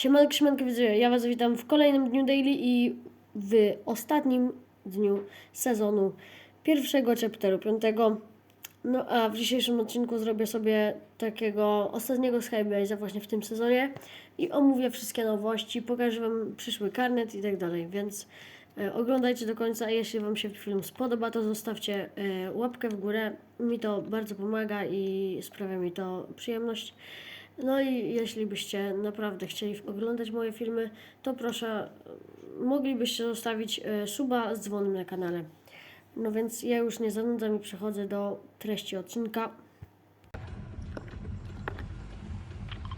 Siemanko, siemanko widzowie, ja was witam w kolejnym dniu daily i w ostatnim dniu sezonu pierwszego chapteru, piątego. No a w dzisiejszym odcinku zrobię sobie takiego ostatniego Skybase'a właśnie w tym sezonie i omówię wszystkie nowości, pokażę wam przyszły karnet i tak dalej, więc e, oglądajcie do końca, jeśli wam się film spodoba, to zostawcie e, łapkę w górę, mi to bardzo pomaga i sprawia mi to przyjemność. No i jeśli byście naprawdę chcieli oglądać moje filmy, to proszę, moglibyście zostawić e, suba z dzwonem na kanale. No więc ja już nie zanudzam i przechodzę do treści odcinka.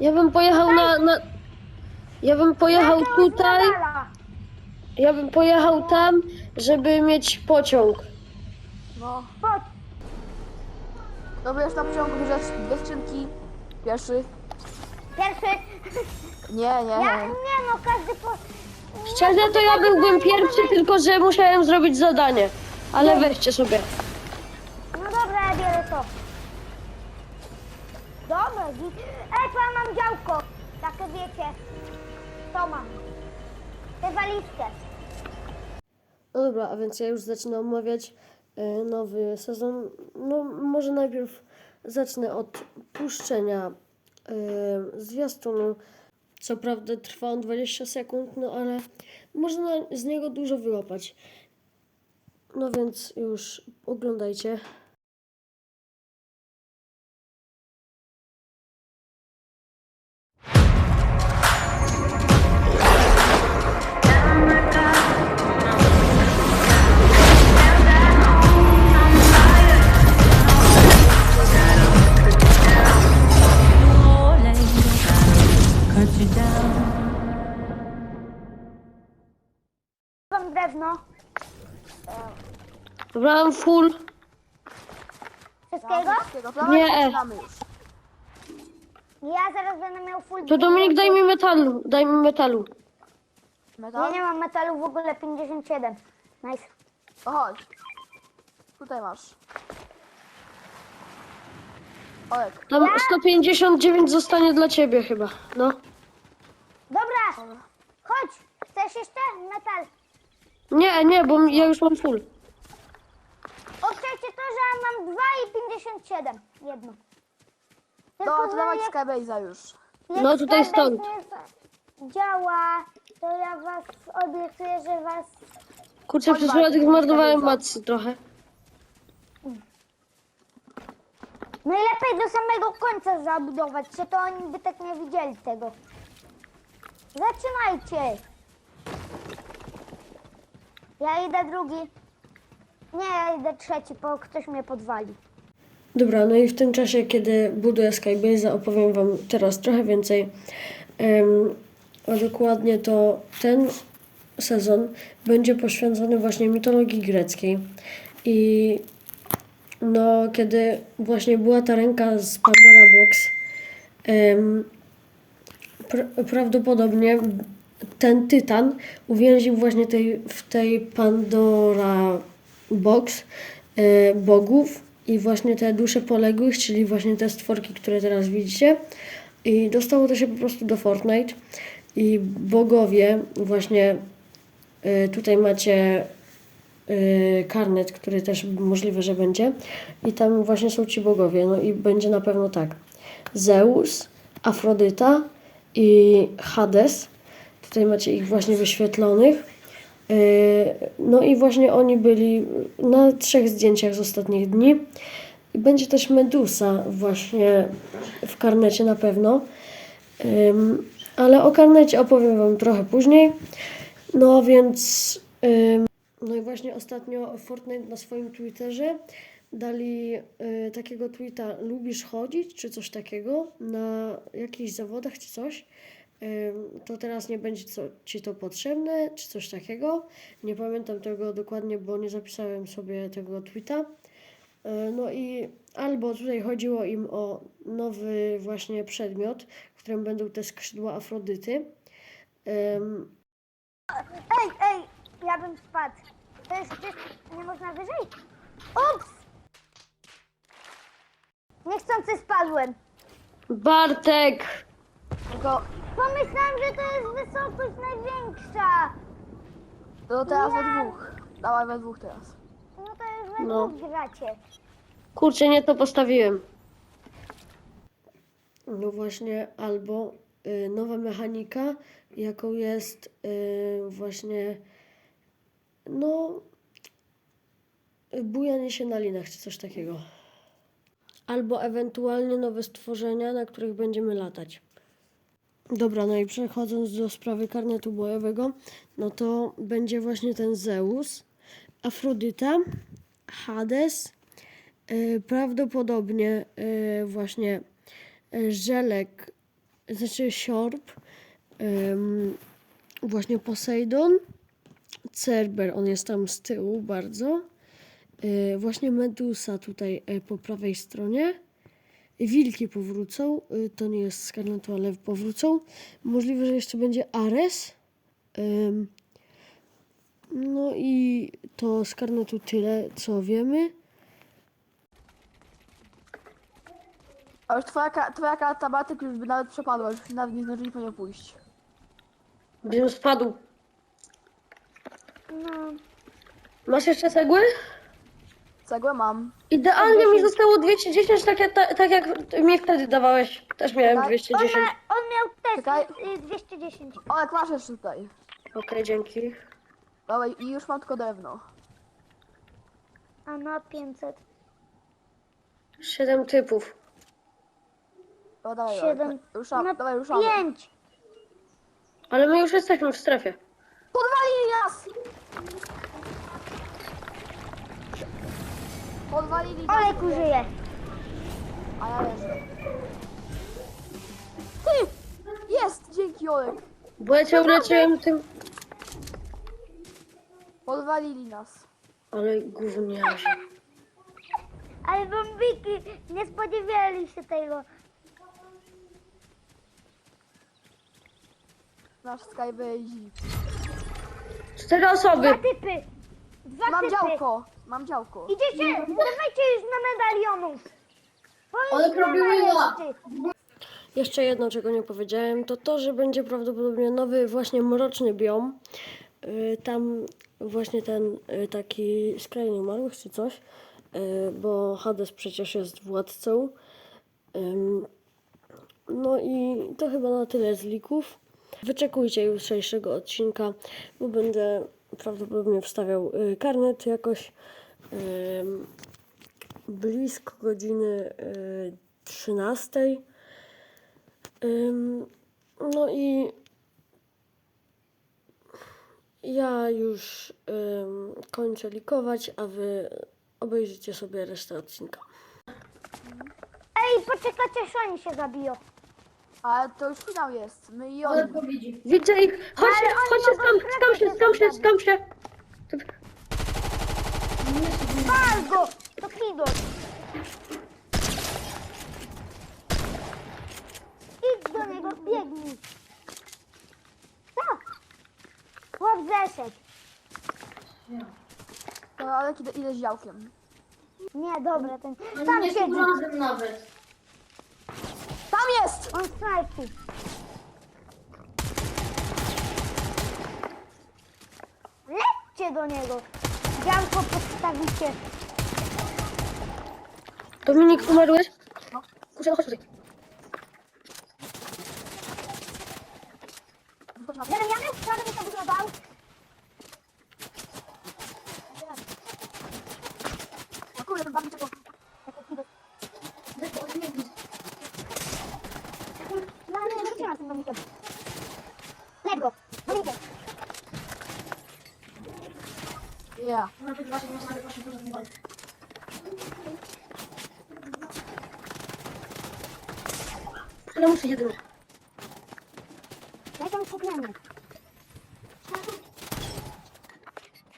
Ja bym pojechał na, na... Ja bym pojechał tutaj, ja bym pojechał tam, żeby mieć pociąg. No, Chodź, dobierz na pociągu bierzesz dwie skrzynki. Pierwszy. Pierwszy. Nie, nie, Ja, nie. nie no, każdy po... Szczerze to ja byłbym pierwszy, tylko że musiałem zrobić zadanie. Ale weźcie sobie. No dobra, ja biorę to. Dobra, git. Ej, to ja mam działko. Takie wiecie. To mam. Tę walizkę. No dobra, a więc ja już zaczynam omawiać e, nowy sezon. No może najpierw zacznę od puszczenia e, zwiastunu. Co prawda trwa on 20 sekund, no ale można z niego dużo wyłapać. No więc już oglądajcie. Brałem full. Wszystkiego? Nie. Ja zaraz będę miał full... To Dominik daj mi metalu, daj mi metalu. Ja Metal? nie mam metalu w ogóle 57. Nice. O, chodź. Tutaj masz. Olek. Tam 159 zostanie dla ciebie chyba. No. Dobra, chodź. Chcesz jeszcze metal? Nie, nie, bo ja już mam full. Obczajcie to, że ja mam 2 i 57. Jedno. No, Tylko, to że dawaj jak- Skybase'a już. jak No, tutaj stąd. nie za- działa, to ja was obiecuję, że was... Kurczę, przez przypadek zmarnowałem macy trochę. Najlepiej do samego końca zabudować się, to oni by tak nie widzieli tego. Zaczynajcie. Ja idę drugi. Nie, ja idę trzeci, bo ktoś mnie podwali. Dobra, no i w tym czasie, kiedy buduję Skybase'a, opowiem Wam teraz trochę więcej. Em, a dokładnie to ten sezon będzie poświęcony właśnie mitologii greckiej. I no, kiedy właśnie była ta ręka z Pandora Box, pra- prawdopodobnie ten tytan uwięził właśnie tej, w tej Pandora Box e, bogów i właśnie te dusze poległych, czyli właśnie te stworki, które teraz widzicie. I dostało to się po prostu do Fortnite. I bogowie, właśnie e, tutaj macie e, karnet, który też możliwe, że będzie. I tam właśnie są ci bogowie. No i będzie na pewno tak. Zeus, Afrodyta i Hades. Tutaj macie ich właśnie wyświetlonych. Yy, No i właśnie oni byli na trzech zdjęciach z ostatnich dni. Będzie też Medusa właśnie w karnecie na pewno. Ale o karnecie opowiem Wam trochę później. No więc... No i właśnie ostatnio Fortnite na swoim Twitterze dali y, takiego tweeta lubisz chodzić, czy coś takiego, na jakichś zawodach, czy coś. To teraz nie będzie co, Ci to potrzebne, czy coś takiego. Nie pamiętam tego dokładnie, bo nie zapisałem sobie tego tweeta. Y, No i albo tutaj chodziło im o nowy właśnie przedmiot, w którym będą te skrzydła Afrodyty. Ym, Ej, ej, ja bym spadł. To jest czysto, nie można wyżej? Ups! Niechcący spadłem. Bartek! Tylko pomyślałam, że to jest wysokość największa. To teraz we Ja- dwóch. Dawaj we dwóch teraz. No to już we No. dwóch gracie. Kurczę, nie to postawiłem. No właśnie, albo y, nowa mechanika, jaką jest y, właśnie, no, y, bujanie się na linach, czy coś takiego. Albo ewentualnie nowe stworzenia, na których będziemy latać. Dobra, no i przechodząc do sprawy karnetu bojowego, no to będzie właśnie ten Zeus, Afrodyta, Hades, E, Prawdopodobnie e, właśnie e, żelek, znaczy siorb, właśnie Poseidon, Cerber, on jest tam z tyłu bardzo, właśnie Medusa tutaj po prawej stronie, wilki powrócą, e, to nie jest z karnetu, ale powrócą, możliwe, że jeszcze będzie Ares, no i to z karnetu tyle, co wiemy. A już twoja, ka- twoja karta batyk już by nawet przepadła, już nawet nie zdążyli po nią pójść. Gdybym spadł. No. Masz jeszcze cegły? Cegłę mam. Idealnie mi zostało 210, tak jak, tak, jak mi wtedy dawałeś. Też miałem Tak. On, 210. ma, on miał też Czekaj. y, 210. Olek, masz jeszcze tutaj. Okej, dzięki. Dawaj, i już mam tylko drewno. A no 500. 7 typów. O, dawaj, Siedem. Ruszamy, No dawaj, ruszamy. 5. Ale my już jesteśmy w strefie. Podwalili nas, Olek użyje. a ja leżę. Ty! Jest! Dzięki, Olek. Bo ja cię uleczyłem tym... Podwalili nas. Ale gówniarze. Ale bombiki nie spodziewali się tego. Nasz Skybase. Cztery osoby. Dwa typy. Dwa Mam typy. działko, mam działko. Idziecie, dawajcie już na medalionów. Ale robiły jeszcze. Jedno, czego nie powiedziałem, to to, że będzie prawdopodobnie nowy właśnie mroczny biom. Y, Tam właśnie ten y, taki z krainy umarłych czy coś, y, bo Hades przecież jest władcą. No i to chyba na tyle z lików. Wyczekujcie jutrzejszego odcinka, bo będę prawdopodobnie wstawiał y, karnet jakoś blisko godziny y, 13. Ym, No i ja już kończę likować, a wy obejrzycie sobie resztę odcinka. Ej, poczekajcie, aż się zabiją. Ale to już finał jest. My i oni. Widzę ich! Chodźcie, Ale oni chodźcie, mogą skam, skam się, skam się, skam się! Pal go! To Hidot. Idź do niego, biegnij. Tak. Chłop zeszedł. To ale idę, idę z działkiem. Nie, dobra, ten... Tam siedzi. nawet. Tam jest! On snajpi. Lećcie do niego. Działko podstawicie. Dominik, umarłeś? Kurczę, no chodź tutaj. Drewniany? Tak by to wyglądał. O kurde, ten bawicie go. No, nie, nie wytrzymam z tym domnikiem. Lep go. Domnikiem. Yeah. Ale muszę jeden. Ja tam skupnę.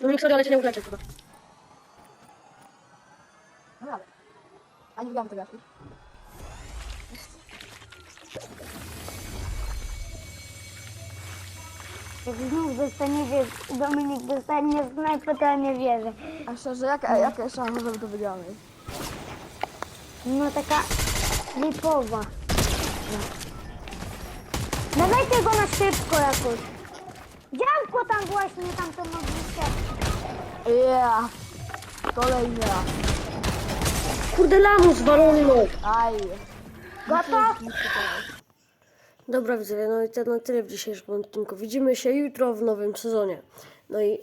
Dominik, sorry, ale cię nie uleczę chyba. No ale. A nie widziałem tego jakiś. Jak znów dostanie, wiesz, Dominik dostanie snajpę, to ja nie wierzę. A szczerze, jaka, jaka szansa, żeby to wygramy? No taka lipowa. Dawajcie go na szybko jakoś. Działko tam właśnie, tam to mogliście. Yeah. Kolejny raz. Kurde, lamus walony, no. Aj. Gotów? Dobra widzowie, no i to na tyle w dzisiejszym odcinku. Widzimy się jutro w nowym sezonie. No i...